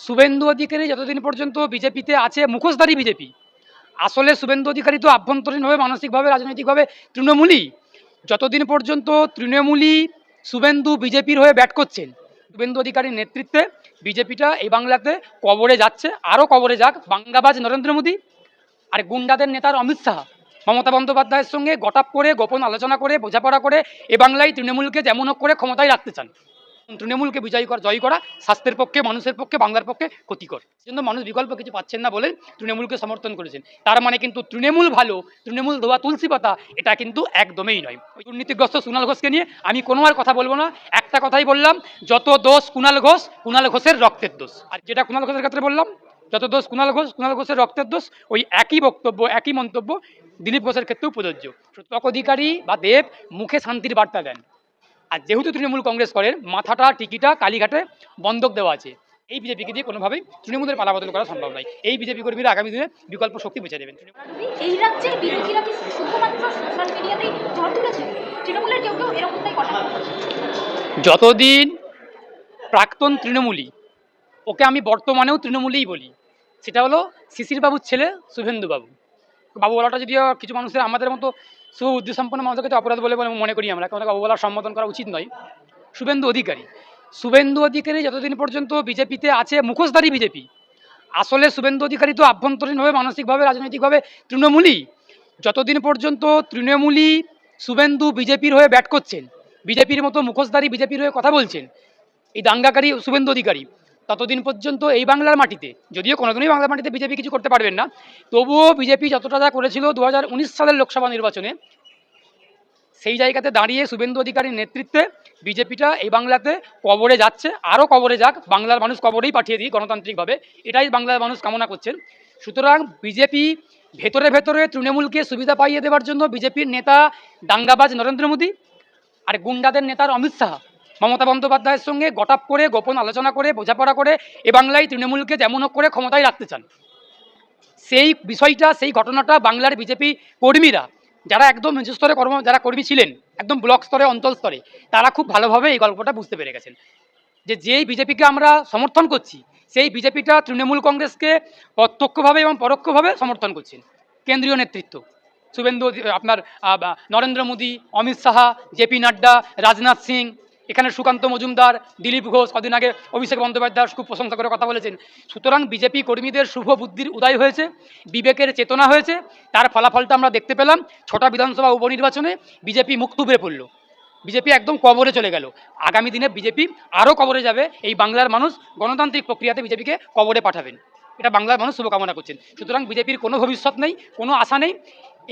শুভেন্দু অধিকারী যতদিন পর্যন্ত বিজেপিতে আছে, মুখোশধারী বিজেপি। আসলে শুভেন্দু অধিকারী তো আভ্যন্তরীণভাবে, মানসিকভাবে, রাজনৈতিকভাবে তৃণমূলই। যতদিন পর্যন্ত তৃণমূলই শুভেন্দু বিজেপির হয়ে ব্যাট করছেন, শুভেন্দু অধিকারীর নেতৃত্বে বিজেপিটা এই বাংলাতে কবরে যাচ্ছে। আরও কবরে যাক, বাংলাবাজ নরেন্দ্র মোদী আর গুন্ডাদের নেতার অমিত শাহ। মমতা বন্দ্যোপাধ্যায়ের সঙ্গে গটাপ করে, গোপন আলোচনা করে, বোঝাপড়া করে এ বাংলায় তৃণমূলকে যেমন হোক করে ক্ষমতায় রাখতে চান। তৃণমূলকে বিজয়ী করা, জয় করা, স্বাস্থ্যের পক্ষে, মানুষের পক্ষে, বাংলার পক্ষে ক্ষতিকর। সেজন্য মানুষ বিকল্প কিছু পাচ্ছেন না বলে তৃণমূলকে সমর্থন করেছেন। তার মানে কিন্তু তৃণমূল ভালো, তৃণমূল ধোয়া তুলসী পাতা, এটা কিন্তু একদমই নয়। ওই দুর্নীতিগ্রস্ত কুণাল ঘোষকে নিয়ে আমি কোনো আর কথা বলব না, একটা কথাই বললাম, যত দোষ কুণাল ঘোষ কুণাল ঘোষের রক্তের দোষ। আর যেটা কুণাল ঘোষের ক্ষেত্রে বললাম, যত দোষ কুণাল ঘোষ কুণাল ঘোষের রক্তের দোষ, ওই একই বক্তব্য, একই মন্তব্য দিলীপ ঘোষের ক্ষেত্রেও প্রযোজ্য। সত্যক অধিকারী বা দেব মুখে শান্তির বার্তা দেন। আর যেহেতু তৃণমূল কংগ্রেস করেন মাথাটা টিকিটা কালীঘাটে বন্ধক দেওয়া আছে। এই বিজেপিকে দিয়ে কোনোভাবেই তৃণমূলের পালাবদল করা সম্ভব নয়। এই বিজেপি কর্মীরা আগামী দিনে বিকল্প শক্তি বেছে দেবেন এই রাজ্যের বিরোধীরা কি শুধুমাত্র সোশ্যাল মিডিয়াতেই ঝড় তুলেছে? তৃণমূলের কেউ কেউ এরকমটাই কথা যতদিন প্রাক্তন তৃণমূলী ওকে আমি বর্তমানেও তৃণমূলেই বলি সেটা হলো শিশিরবাবুর ছেলে শুভেন্দু বাবু বাবু বলাটা যদিও কিছু মানুষের আমাদের মতো শুভ উদ্দেশ্যম্পন্ন মানুষের কাছে অপরাধ বলে বলে মনে করি আমরা। কারণ বাবু বলার সম্বোধন করা উচিত নয়। শুভেন্দু অধিকারী। শুভেন্দু অধিকারী যতদিন পর্যন্ত বিজেপিতে আছে, মুখোশধারী বিজেপি। আসলে শুভেন্দু অধিকারী তো আভ্যন্তরীণভাবে, মানসিকভাবে, রাজনৈতিকভাবে তৃণমূলই। যতদিন পর্যন্ত তৃণমূলই শুভেন্দু বিজেপির হয়ে ব্যাট করছেন, বিজেপির মতো মুখোশধারী বিজেপির হয়ে কথা বলছেন, এই দাঙ্গাকারী শুভেন্দু অধিকারী ততদিন পর্যন্ত এই বাংলার মাটিতে। যদিও কোনোদিনই বাংলার মাটিতে বিজেপি কিছু করতে পারবেন না। তবুও বিজেপি যতটা যা করেছিল দু হাজার উনিশ সালের লোকসভা নির্বাচনে, সেই জায়গাতে দাঁড়িয়ে শুভেন্দু অধিকারীর নেতৃত্বে বিজেপিটা এই বাংলাতে কবরে যাচ্ছে। আরও কবরে যাক, বাংলার মানুষ কবরেই পাঠিয়ে দিই গণতান্ত্রিকভাবে। এটাই বাংলার মানুষ কামনা করছেন। সুতরাং বিজেপি ভেতরে ভেতরে তৃণমূলকে সুবিধা পাইয়ে দেওয়ার জন্য বিজেপির নেতা দাঙ্গাবাজ নরেন্দ্র মোদী আর গুন্ডাদের নেতার অমিত শাহ মমতা বন্দ্যোপাধ্যায়ের সঙ্গে গটাপ করে, গোপন আলোচনা করে, বোঝাপড়া করে এ বাংলায় তৃণমূলকে যেমন হোক করে ক্ষমতায় রাখতে চান। সেই বিষয়টা, সেই ঘটনাটা বাংলার বিজেপি কর্মীরা, যারা একদম নিচু স্তরে কর্ম, যারা কর্মী ছিলেন, একদম ব্লক স্তরে, অঞ্চল স্তরে, তারা খুব ভালোভাবে এই গল্পটা বুঝতে পেরে গেছেন। যে যেই বিজেপিকে আমরা সমর্থন করছি, সেই বিজেপিটা তৃণমূল কংগ্রেসকে প্রত্যক্ষভাবে এবং পরোক্ষভাবে সমর্থন করছেন। কেন্দ্রীয় নেতৃত্ব, শুভেন্দু আপনার নরেন্দ্র মোদী, অমিত শাহা জেপি নাড্ডা, রাজনাথ সিং এখানে সুকান্ত মজুমদার, দিলীপ ঘোষ, কদিন আগে অভিষেক বন্দ্যোপাধ্যায় খুব প্রশংসা করে কথা বলেছেন। সুতরাং বিজেপি কর্মীদের শুভ বুদ্ধির উদয় হয়েছে, বিবেকের চেতনা হয়েছে, তার ফলাফলটা আমরা দেখতে পেলাম। ছটা বিধানসভা উপনির্বাচনে বিজেপি মুখ থুবড়ে পড়ল। বিজেপি একদম কবরে চলে গেল। আগামী দিনে বিজেপি আরও কবরে যাবে। এই বাংলার মানুষ গণতান্ত্রিক প্রক্রিয়াতে বিজেপিকে কবরে পাঠাবেন। এটা বাংলার মানুষ শুভকামনা করছেন। সুতরাং বিজেপির কোনো ভবিষ্যৎ নেই, কোনো আশা নেই।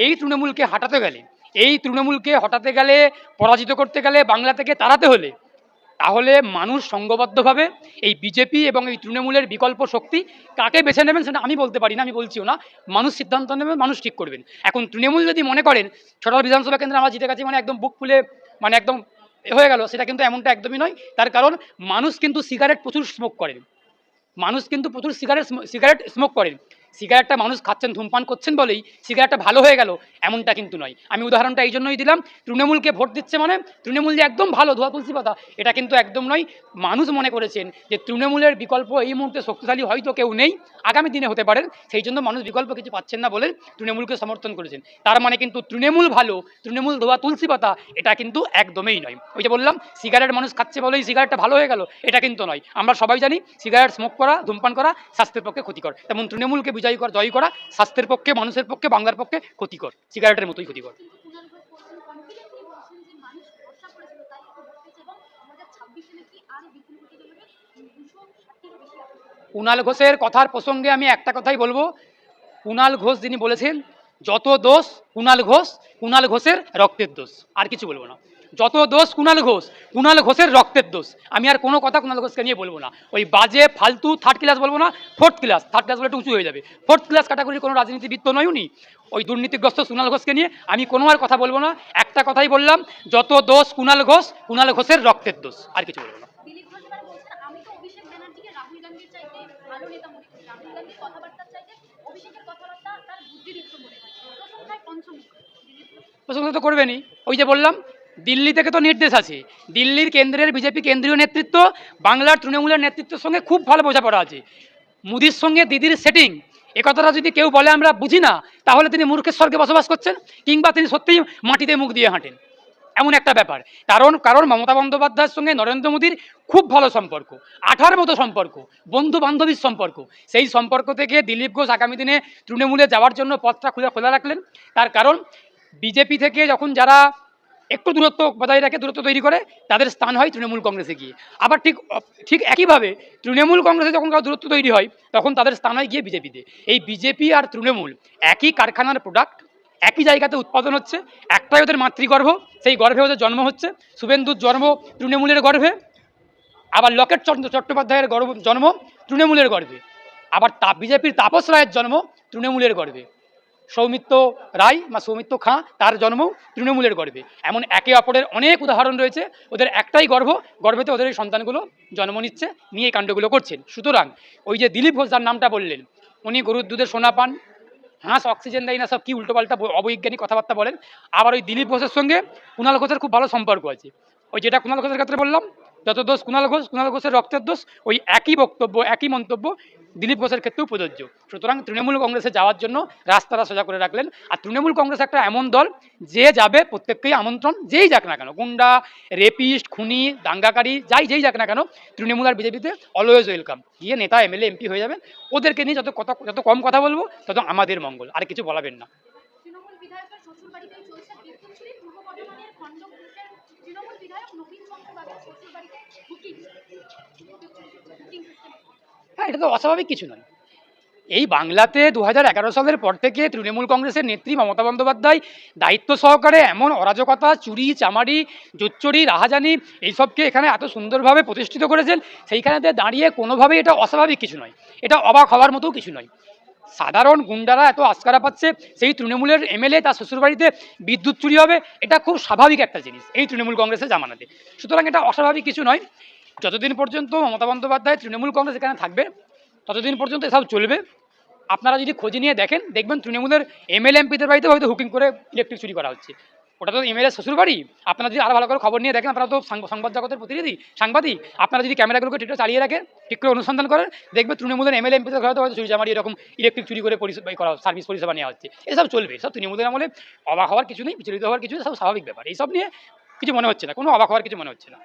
এই তৃণমূলকে হাঁটাতে গেলে এই তৃণমূলকে হটাতে গেলে, পরাজিত করতে গেলে বাংলা থেকে তাড়াতে হলে, তাহলে মানুষ সঙ্গবদ্ধভাবে এই বিজেপি এবং এই তৃণমূলের বিকল্প শক্তি কাকে বেছে নেবেন সেটা আমি বলতে পারি না, আমি বলছিও না। মানুষ সিদ্ধান্ত নেবে, মানুষ ঠিক করবেন। এখন তৃণমূল যদি মনে করেন ছোটা বিধানসভা কেন্দ্রে আমরা জিতে গেছি মানে একদম বুক ফুলে মানে একদম হয়ে গেল, সেটা কিন্তু এমনটা একদমই নয়। তার কারণ, মানুষ কিন্তু সিগারেট প্রচুর স্মোক করেন। মানুষ কিন্তু প্রচুর সিগারেট সিগারেট স্মোক করেন। সিগারেটটা মানুষ খাচ্ছেন, ধূমপান করছেন বলেই সিগারেটটা ভালো হয়ে গেল, এমনটা কিন্তু নয়। আমি উদাহরণটা এই জন্যই দিলাম, তৃণমূলকে ভোট দিচ্ছে মানে তৃণমূল যে একদম ভালো, ধোয়া তুলসী পাতা, এটা কিন্তু একদম নয়। মানুষ মনে করেছেন যে তৃণমূলের বিকল্প এই মুহূর্তে শক্তিশালী হয়তো কেউ নেই, আগামী দিনে হতে পারেন সেই জন্য মানুষ বিকল্প কিছু পাচ্ছেন না বলে তৃণমূলকে সমর্থন করেছেন। তার মানে কিন্তু তৃণমূল ভালো, তৃণমূল ধোয়া তুলসী পাতা, এটা কিন্তু একদমই নয়। ওই যে বললাম, সিগারেট মানুষ খাচ্ছে বলেই সিগারেটটা ভালো হয়ে গেল, এটা কিন্তু নয়। আমরা সবাই জানি, সিগারেট স্মোক করা, ধূমপান করা, স্বাস্থ্যের পক্ষে ক্ষতিকর। তেমন তৃণমূলকে বিজয়ী করা, জয় করা, স্বাস্থ্যের পক্ষে, মানুষের পক্ষে, বাংলার পক্ষে ক্ষতিকর সিগারেটের মতোই ক্ষতিকর। কুণাল ঘোষের কথার প্রসঙ্গে আমি একটা কথাই বলব। কুণাল ঘোষ যিনি বলেছেন, যত দোষ কুণাল ঘোষ কুণাল ঘোষের রক্তের দোষ। আর কিছু বলব না। যত দোষ কুণাল ঘোষ কুণাল ঘোষের রক্তের দোষ। আমি আর কোনো কথা কুণাল ঘোষকে নিয়ে বলব না। ওই বাজে ফালতু থার্ড ক্লাস বলব না ফোর্থ ক্লাস থার্ড ক্লাস বলে একটু উঁচু হয়ে যাবে। ফোর্থ ক্লাস ক্যাটাগরি কোনো রাজনীতিবিদ তো নয় উনি ওই দুর্নীতিগ্রস্ত কুণাল ঘোষকে নিয়ে আমি কোনো আর কথা বলব না। একটা কথাই বললাম যত দোষ কুণাল ঘোষ কুণাল ঘোষের রক্তের দোষ। আর কিছু বলব না। প্রশংসা তো করবেনই। ওই যে বললাম দিল্লি থেকে তো নির্দেশ আছে। দিল্লির কেন্দ্রের বিজেপি কেন্দ্রীয় নেতৃত্ব, বাংলার তৃণমূলের নেতৃত্বের সঙ্গে খুব ভালো বোঝাপড়া আছে। মোদির সঙ্গে দিদির সেটিং এ কথাটা যদি কেউ বলে আমরা বুঝি না, তাহলে তিনি মূর্খের স্বর্গে বসবাস করছেন কিংবা তিনি সত্যিই মাটিতে মুখ দিয়ে হাঁটেন। এমন একটা ব্যাপার। কারণ কারণ মমতা বন্দ্যোপাধ্যায়ের সঙ্গে নরেন্দ্র মোদীর খুব ভালো সম্পর্ক, আঠার মতো সম্পর্ক বন্ধু বান্ধবীর সম্পর্ক। সেই সম্পর্ক থেকে দিলীপ ঘোষ আগামী দিনে তৃণমূলে যাওয়ার জন্য পথটা খুলে খোলা রাখলেন। তার কারণ, বিজেপি থেকে যখন যারা একটু দূরত্ব বজায় রাখে, দূরত্ব তৈরি করে, তাদের স্থান হয় তৃণমূল কংগ্রেসে গিয়ে। আবার ঠিক ঠিক একইভাবে তৃণমূল কংগ্রেসে যখন কারও দূরত্ব তৈরি হয়, তখন তাদের স্থান হয় গিয়ে বিজেপিতে। এই বিজেপি আর তৃণমূল একই কারখানার প্রোডাক্ট একই জায়গাতে উৎপাদন হচ্ছে, একটাই ওদের মাতৃগর্ভ, সেই গর্ভে ওদের জন্ম হচ্ছে। শুভেন্দুর জন্ম তৃণমূলের গর্ভে, আবার লকেট চট্ট- চট্টোপাধ্যায়ের গর্ভ, জন্ম তৃণমূলের গর্ভে। আবার তা, বিজেপির তাপস রায়ের জন্ম তৃণমূলের গর্ভে। সৌমিত্র রায় বা সৌমিত্র খাঁ, তার জন্ম তৃণমূলের গর্ভে। এমন একে অপরের অনেক উদাহরণ রয়েছে, ওদের একটাই গর্ভ, গর্ভেতে ওদের এই সন্তানগুলো জন্ম নিচ্ছে, নিয়ে কাণ্ডগুলো করছেন। সুতরাং ওই যে দিলীপ ঘোষ যার নামটা বললেন, উনি গরুর দুধের সোনা পান, হাঁস, অক্সিজেন দেয় না, সব কি উল্টোপাল্টা অবৈজ্ঞানিক কথাবার্তা বলেন। আবার ওই দিলীপ ঘোষের সঙ্গে কুণাল ঘোষের খুব ভালো সম্পর্ক আছে। ওই যেটা কুণাল ঘোষের ক্ষেত্রে বললাম যত দোষ কুণাল ঘোষ, কুণাল ঘোষের রক্তের দোষ, ওই একই বক্তব্য, একই মন্তব্য দিলীপ ঘোষের ক্ষেত্রেও প্রযোজ্য সুতরাং তৃণমূল কংগ্রেসে যাওয়ার জন্য রাস্তাটা সোজা করে রাখলেন। আর তৃণমূল কংগ্রেস একটা এমন দল, যে যাবে প্রত্যেককেই আমন্ত্রণ, যেই যাক না কেন, গুন্ডা, রেপিস্ট, খুনি, দাঙ্গাকারী, যাই যেই যাক না কেন, তৃণমূল আর বিজেপিতে অলওয়েজ ওয়েলকাম গিয়ে নেতা, এমএলএ, এমপি হয়ে যাবেন। ওদেরকে নিয়ে যত কথা, যত কম কথা বলব, তত আমাদের মঙ্গল, আর কিছু বলাবেন না। তৃণমূল বিধায়ক নবীন শ্বশুর বাড়িতে বুকিং বুকিং হ্যাঁ এটা তো অস্বাভাবিক কিছু নয়। এই বাংলাতে দু সালের পর থেকে তৃণমূল কংগ্রেসের নেত্রী মমতা বন্দ্যোপাধ্যায় দায়িত্ব সহকারে এমন অরাজকতা, চুরি, চামারি জোচ্চুরি রাহাজানি এইসবকে এখানে এত সুন্দরভাবে প্রতিষ্ঠিত করেছেন, সেইখানেতে দাঁড়িয়ে কোনোভাবেই এটা অস্বাভাবিক কিছু নয়। এটা অবাক হওয়ার মতো কিছু নয়। সাধারণ গুন্ডারা এত আস্কারা পাচ্ছে, সেই তৃণমূলের এমএলএ তার শ্বশুরবাড়িতে বিদ্যুৎ চুরি হবে, এটা খুব স্বাভাবিক একটা জিনিস এই তৃণমূল কংগ্রেসের জামানাতে। সুতরাং এটা অস্বাভাবিক কিছু নয়। যতদিন পর্যন্ত মমতা বন্দ্যোপাধ্যায় তৃণমূল কংগ্রেস এখানে থাকবে, ততদিন পর্যন্ত এসব চলবে। আপনারা যদি খোঁজ নিয়ে দেখেন, দেখবেন তৃণমূলের এমএলএ এমপিদের বাড়িতে হয়তো হুকিং করে ইলেকট্রিক চুরি করা হচ্ছে। ওটা তো এমএলএ শ্বশুর বাড়ি আপনারা যদি আরও ভালো করে খবর নিয়ে দেখেন আপনারা তো সাংব- সংবাদ জগতের প্রতিনিধি সাংবাদিক। আপনারা যদি ক্যামেরাগুলোকে ঠিক করে চালিয়ে রাখেন ঠিক করে অনুসন্ধান করেন দেখবে তৃণমূলের এমএলএ এমপিদের ঘরে তো হয়তো চুরি জামারি এরকম ইলেকট্রিক চুরি করে পরিষেবা করা সার্ভিস পরিষেবা নেওয়া হচ্ছে। এসব চলবে। সব তৃণমূলের আমলে অবাক হওয়ার কিছু নেই বিচলিত হওয়ার কিছু নেই সব স্বাভাবিক ব্যাপার। এইসব নিয়ে কিছু মনে হচ্ছে না কোনো অবাক হওয়ার কিছু মনে হচ্ছে না।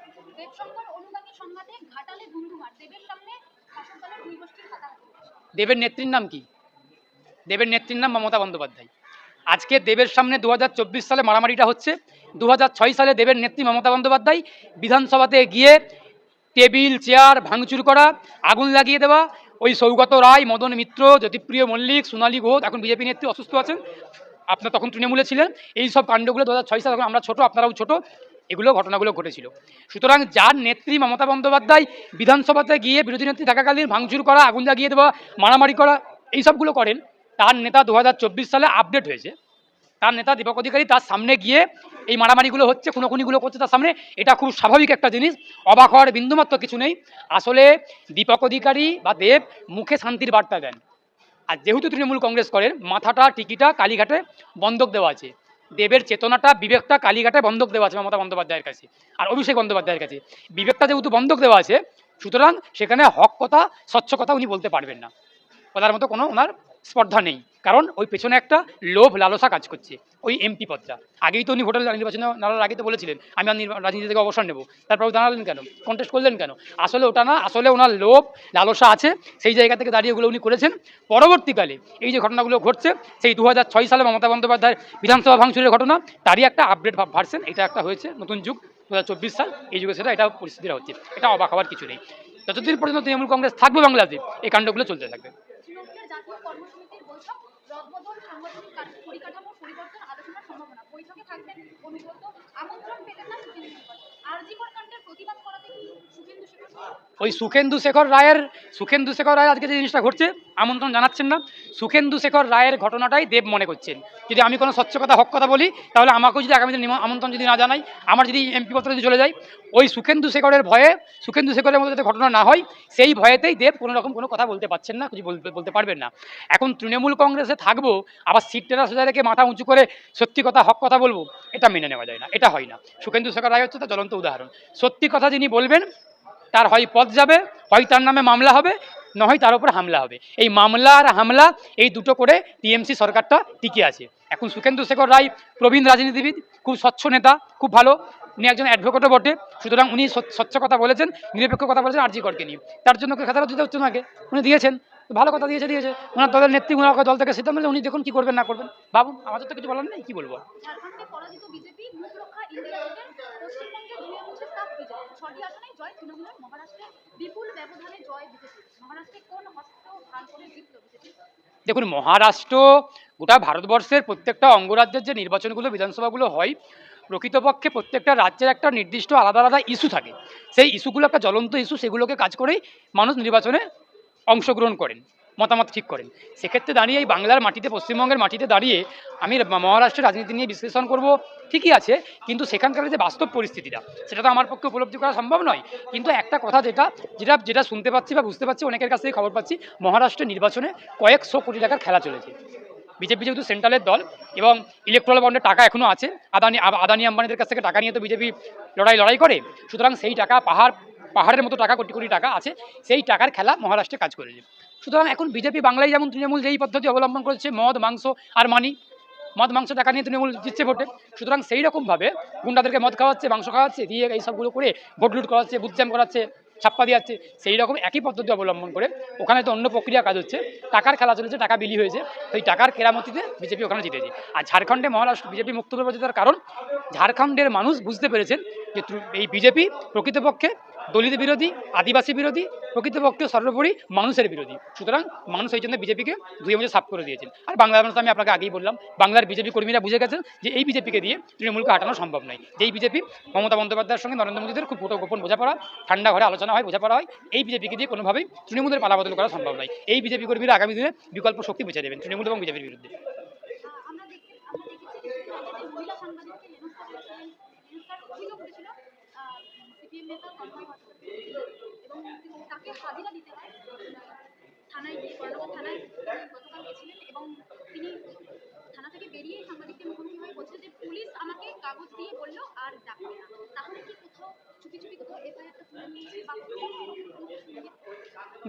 দেবের নেত্রীর নাম কি? দেবের নেত্রীর নাম মমতা বন্দ্যোপাধ্যায়। আজকে দেবের সামনে দু হাজার চব্বিশ সালে মারামারিটা হচ্ছে। দু হাজার ছয় সালে দেবের নেত্রী মমতা বন্দ্যোপাধ্যায় বিধানসভাতে গিয়ে টেবিল, চেয়ার ভাঙচুর করা, আগুন লাগিয়ে দেওয়া, ওই সৌগত রায়, মদন মিত্র, জ্যোতিপ্রিয় মল্লিক, সোনালী ঘোষ, এখন বিজেপি নেত্রী অসুস্থ আছেন। আপনার তখন তৃণমূলে ছিলেন। এই সব কাণ্ডগুলো দু হাজার ছয় সালে যখন আমরা ছোট, আপনারাও ছোট, এগুলো ঘটনাগুলো ঘটেছিল। সুতরাং যার নেত্রী মমতা বন্দ্যোপাধ্যায় বিধানসভাতে গিয়ে বিরোধী নেত্রী থাকাকালীন ভাঙচুর করা, আগুন লাগিয়ে দেওয়া, মারামারি করা, এই সবগুলো করেন। তার নেতা দু হাজার চব্বিশ সালে আপডেট হয়েছে। তার নেতা দীপক অধিকারী তার সামনে গিয়ে এই মারামারিগুলো হচ্ছে, খুনোখুনিগুলো করছে তার সামনে। এটা খুব স্বাভাবিক একটা জিনিস। অবাক হওয়ার বিন্দুমাত্র কিছু নেই। আসলে দীপক অধিকারী বা দেব মুখে শান্তির বার্তা দেন। আর যেহেতু তৃণমূল কংগ্রেস করেন, মাথাটা, টিকিটা, কালীঘাটে বন্ধক দেওয়া আছে। দেবের চেতনাটা, বিবেকটা কালীঘাটে বন্ধক দেওয়া আছে মমতা বন্দ্যোপাধ্যায়ের কাছে আর অভিষেক বন্দ্যোপাধ্যায়ের কাছে। বিবেকটা যেহেতু বন্ধক দেওয়া আছে, সুতরাং সেখানে হক কথা, স্বচ্ছ কথা উনি বলতে পারবেন না। বলার মতো কোনো ওনার স্পর্ধা নেই। কারণ ওই পেছনে একটা লোভ, লালসা কাজ করছে ওই এমপি পদটা। আগেই তো উনি ভোটার নির্বাচনে নাড়ার আগে তো বলেছিলেন, আমি রাজনীতি থেকে অবসর নেব। তারপর দাঁড়ালেন কেন? কন্টেস্ট করলেন কেন? আসলে ওটা না, আসলে ওনার লোভ, লালসা আছে, সেই জায়গা থেকে দাঁড়িয়ে ওগুলো উনি করেছেন। পরবর্তীকালে এই যে ঘটনাগুলো ঘটছে, সেই দু সালে মমতা বন্দ্যোপাধ্যায়ের বিধানসভা ভাঙচুরের ঘটনা, তারই একটা আপডেট ভার্সেন এটা একটা হয়েছে নতুন যুগ দু হাজার চব্বিশ সাল, এই যুগে সেটা, এটা পরিস্থিতিটা হচ্ছে। এটা অবাক হওয়ার কিছু নেই। যতদিন পর্যন্ত তৃণমূল কংগ্রেস থাকবে বাংলাদেশে এই কাণ্ডগুলো চলতে থাকবে তৃণমূলের জাতীয় কর্মসমিতির বৈঠক রদবদল সাংগঠনিক বৈঠকে থাকবেন অনুব্রত আমন্ত্রণ পেতে চান তৃণমূল আরজি কাণ্ডের প্রতিবাদ করাতে কি শুভেন্দু শেখর ওই সুখেন্দু শেখর রায়ের সুখেন্দু শেখর রায় আজকে যে জিনিসটা ঘটছে, আমন্ত্রণ জানাচ্ছেন না। সুখেন্দু শেখর রায়ের ঘটনাটাই দেব মনে করছেন। যদি আমি কোনো স্বচ্ছ কথা, হক কথা বলি, তাহলে আমাকেও যদি আগামী দিন আমন্ত্রণ যদি না জানাই, আমার যদি এমপি পত্র যদি চলে যায় ওই সুখেন্দু শেখরের ভয়ে, সুখেন্দু শেখরের মধ্যে যাতে ঘটনা না হয়, সেই ভয়েতেই দেব কোনো রকম কোনো কথা বলতে পারছেন না, কিছু বলতে পারবেন না। এখন তৃণমূল কংগ্রেসে থাকব, আবার সিট টেরা সোজা রেখে মাথা উঁচু করে সত্যি কথা, হক কথা বলব? এটা মেনে নেওয়া যায় না, এটা হয় না। সুখেন্দু শেখর রায় হচ্ছে তার জ্বলন্ত উদাহরণ। সত্যি কথা যিনি বলবেন, তার হয় পদ যাবে, হয় তার নামে মামলা হবে নয় তার উপর হামলা হবে। এই মামলা আর হামলা, এই দুটো করে টিএমসি সরকারটা টিকে আছে। এখন সুখেন্দু শেখর রায় প্রবীণ রাজনীতিবিদ, খুব স্বচ্ছ নেতা, খুব ভালো। উনি একজন অ্যাডভোকেটও বটে। সুতরাং উনি স্বচ্ছ- কথা বলেছেন, নিরপেক্ষ কথা বলেছেন আরজি করকে নিয়ে। তার জন্য খেতাটা দিতে হচ্ছে ওনাকে উনি দিয়েছেন। ভালো কথা দিয়েছে দিয়েছে। ওনার দলের নেত্রী ওনাকে দল থেকে সিদ্ধান্ত উনি দেখুন কী করবেন না করবেন। ভাবুন আমাদের তো কিছু বলার নেই কী বলব? দেখুন মহারাষ্ট্র গোটা ভারতবর্ষের প্রত্যেকটা অঙ্গরাজ্যের যে নির্বাচনগুলো বিধানসভাগুলো হয় প্রকৃতপক্ষে প্রত্যেকটা রাজ্যের একটা নির্দিষ্ট আলাদা আলাদা ইস্যু থাকে। সেই ইস্যুগুলো একটা জ্বলন্ত ইস্যু সেগুলোকে কাজ করেই মানুষ নির্বাচনে অংশগ্রহণ করেন, মতামত ঠিক করেন। সেক্ষেত্রে দাঁড়িয়ে এই বাংলার মাটিতে, পশ্চিমবঙ্গের মাটিতে দাঁড়িয়ে আমি মহারাষ্ট্রের রাজনীতি নিয়ে বিশ্লেষণ করব, ঠিকই আছে, কিন্তু সেখানকার যে বাস্তব পরিস্থিতিটা, সেটা তো আমার পক্ষে উপলব্ধি করা সম্ভব নয়। কিন্তু একটা কথা যেটা যেটা যেটা শুনতে পাচ্ছি বা বুঝতে পারছি অনেকের কাছ থেকে খবর পাচ্ছি, মহারাষ্ট্রের নির্বাচনে কয়েকশো কোটি টাকার খেলা চলেছে। বিজেপি যেহেতু সেন্ট্রালের দল এবং ইলেকট্রাল বন্ডের টাকা এখনও আছে, আদানি আদানি আম্বানিদের কাছ থেকে টাকা নিয়ে তো বিজেপি লড়াই লড়াই করে, সুতরাং সেই টাকা পাহাড় পাহাড়ের মতো টাকা, কোটি কোটি টাকা আছে, সেই টাকার খেলা মহারাষ্ট্রে কাজ করেছে সুতরাং এখন বিজেপি বাংলায় যেমন তৃণমূল যেই পদ্ধতি অবলম্বন করেছে, মদ, মাংস আর মানি, মদ, মাংস টাকা নিয়ে তৃণমূল জিতছে ভোটে, সুতরাং সেই রকমভাবে গুন্ডাদেরকে মদ খাওয়াচ্ছে, মাংস খাওয়াচ্ছে, দিয়ে এই সবগুলো করে ভোট লুট করাচ্ছে বুথ জ্যাম করাচ্ছে, ছাপ্পা দিয়াচ্ছে সেই রকম একই পদ্ধতি অবলম্বন করে ওখানে তো অন্য প্রক্রিয়া কাজ হচ্ছে, টাকার খেলা চলেছে, টাকা বিলি হয়েছে ওই টাকার কেরামতিতে বিজেপি ওখানে জিতেছে আর ঝাড়খণ্ডে মহারাষ্ট্র, বিজেপি মুক্ত করে জেতার কারণ, ঝাড়খণ্ডের মানুষ বুঝতে পেরেছেন যে এই বিজেপি প্রকৃতপক্ষে দলিত বিরোধী, আদিবাসী বিরোধী, প্রকৃতপক্ষে সর্বোপরি মানুষের বিরোধী। সুতরাং মানুষ এই জন্য বিজেপিকে ধুয়ে মুছে সাফ করে দিয়েছেন। আর বাংলার মানুষ আমি আপনাকে আগেই বললাম, বাংলার বিজেপি কর্মীরা বুঝে গেছেন যে এই বিজেপিকে দিয়ে তৃণমূলকে হাঁটানো সম্ভব নয়। যেই বিজেপি মমতা বন্দ্যোপাধ্যায়ের সঙ্গে নরেন্দ্র মোদীদের খুব গোপন গোপন বোঝাপড়া, ঠান্ডা ঘরে আলোচনা হয়, বোঝাপড়া হয়, এই বিজেপিকে দিয়ে কোনোভাবেই তৃণমূলের পালাবদল করা সম্ভব নয়। এই বিজেপি কর্মীরা আগামী দিনে বিকল্প শক্তি বুঝে দেবেন, তৃণমূল এবং বিজেপির বিরুদ্ধে আহ, আমরা দেখতে আমরা দেখেছি যে যে মহিলা সাংবাদিককে হেনস্থা করেছিলেন হেনস্থার অভিযোগ উঠেছিল সিপিএম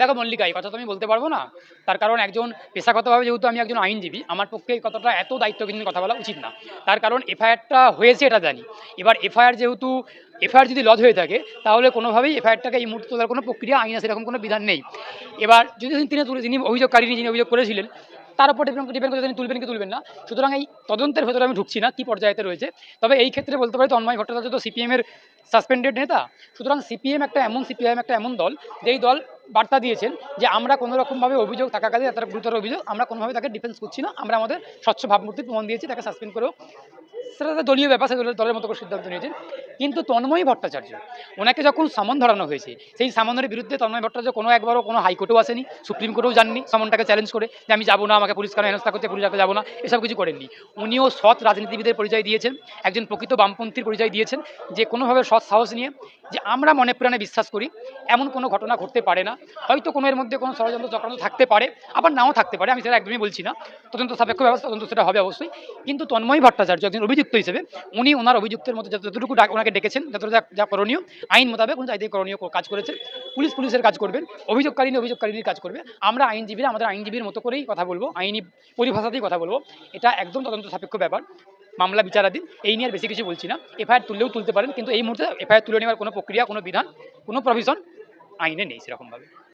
দেখো মল্লিকা, এই কথা তো আমি বলতে পারব না। তার কারণ একজন পেশাগতভাবে যেহেতু আমি একজন আইনজীবী, আমার পক্ষে এই কথাটা এত দায়িত্বহীন কথা বলা উচিত না। তার কারণ এফআইআরটা হয়েছে এটা জানি। এবার এফআইআর যেহেতু এফআইআর যদি লজ হয়ে থাকে, তাহলে কোনোভাবেই এফআইআরটাকে এই মুহূর্তে তোলার কোনো প্রক্রিয়া, আইন সেরকম কোনো বিধান নেই। এবার যদি তিনি তুলে যিনি অভিযোগকারী, যিনি অভিযোগ করেছিলেন, তার উপর ডিপেন্ড করে তিনি তুলবেন কি তুলবেন না? সুতরাং এই তদন্তের ভেতরে আমি ঢুকছি না, কী পর্যায়েতে রয়েছে। তবে এই ক্ষেত্রে বলতে পারি, তন্ময় ভট্টাচার্য তো সিপিএমের সাসপেন্ডেড নেতা। সুতরাং সিপিএম একটা এমন, সিপিআইএম একটা এমন দল, যেই দল বার্তা দিয়েছেন যে আমরা কোনো রকমভাবে অভিযোগ থাকাকালীন তার গুরুতর অভিযোগ, আমরা কোনোভাবে তাকে ডিফেন্স করছি না। আমরা আমাদের স্বচ্ছ ভাবমূর্তি প্রমাণ দিয়েছি, তাকে সাসপেন্ড করেও। সেটা তাদের দলীয় ব্যাপার সে দলের দলের মতো করে সিদ্ধান্ত নিয়েছেন। কিন্তু তন্ময় ভট্টাচার্য, ওনাকে যখন সামন ধরানো হয়েছে, সেই সামনের বিরুদ্ধে তন্ময় ভট্টাচার্য কোনো একবারও কোনো হাইকোর্টেও আসেনি, সুপ্রিম কোর্টেও যাননি সামনটাকে চ্যালেঞ্জ করে যে আমি যাব না, আমাকে পুলিশ কেন হেনস্থা করতে পুলিশ যাব না, এসব কিছু করেননি। উনিও সৎ রাজনীতিবিদের পরিচয় দিয়েছেন, একজন প্রকৃত বামপন্থীর পরিচয় দিয়েছেন, যে কোনোভাবে সৎ সাহস নিয়ে, যে আমরা মনে প্রাণে বিশ্বাস করি, এমন কোনো ঘটনা ঘটতে পারে না। হয়তো কোনো এর মধ্যে কোনো ষড়যন্ত্র চক্রান্ত থাকতে পারে, আবার নাও থাকতে পারে, আমি সেটা একদমই বলছি না। তদন্ত সাপেক্ষ ব্যবস্থা, তদন্ত সেটা হবে অবশ্যই। কিন্তু তন্ময় ভট্টাচার্য একজন অভিযুক্ত হিসেবে উনি ওনার অভিযুক্তের মধ্যে যতটুকু ওনাকে ডেকেছেন যতটা যা- করণীয়, আইন মোতাবেক উনি চাইতে করণীয় কাজ করেছেন। পুলিশ পুলিশের কাজ করবেন অভিযোগকারিনী অভিযোগকারিনীর কাজ করবে। আমরা আইনজীবীরা, আমাদের আইনজীবীর মতো করেই কথা বলব, আইনি পরিভাষাতেই কথা বলব। এটা একদম তদন্ত সাপেক্ষ ব্যাপার, মামলা বিচারাধীন। এই নিয়ে আর বেশি কিছু বলছি না। এফআইআর তুললেও তুলতে পারেন, কিন্তু এই মুহূর্তে এফআইআর তুলে নেওয়ার কোনো প্রক্রিয়া, কোনো বিধান, কোনো প্রভিশন আইনে নেই সেরকমভাবে।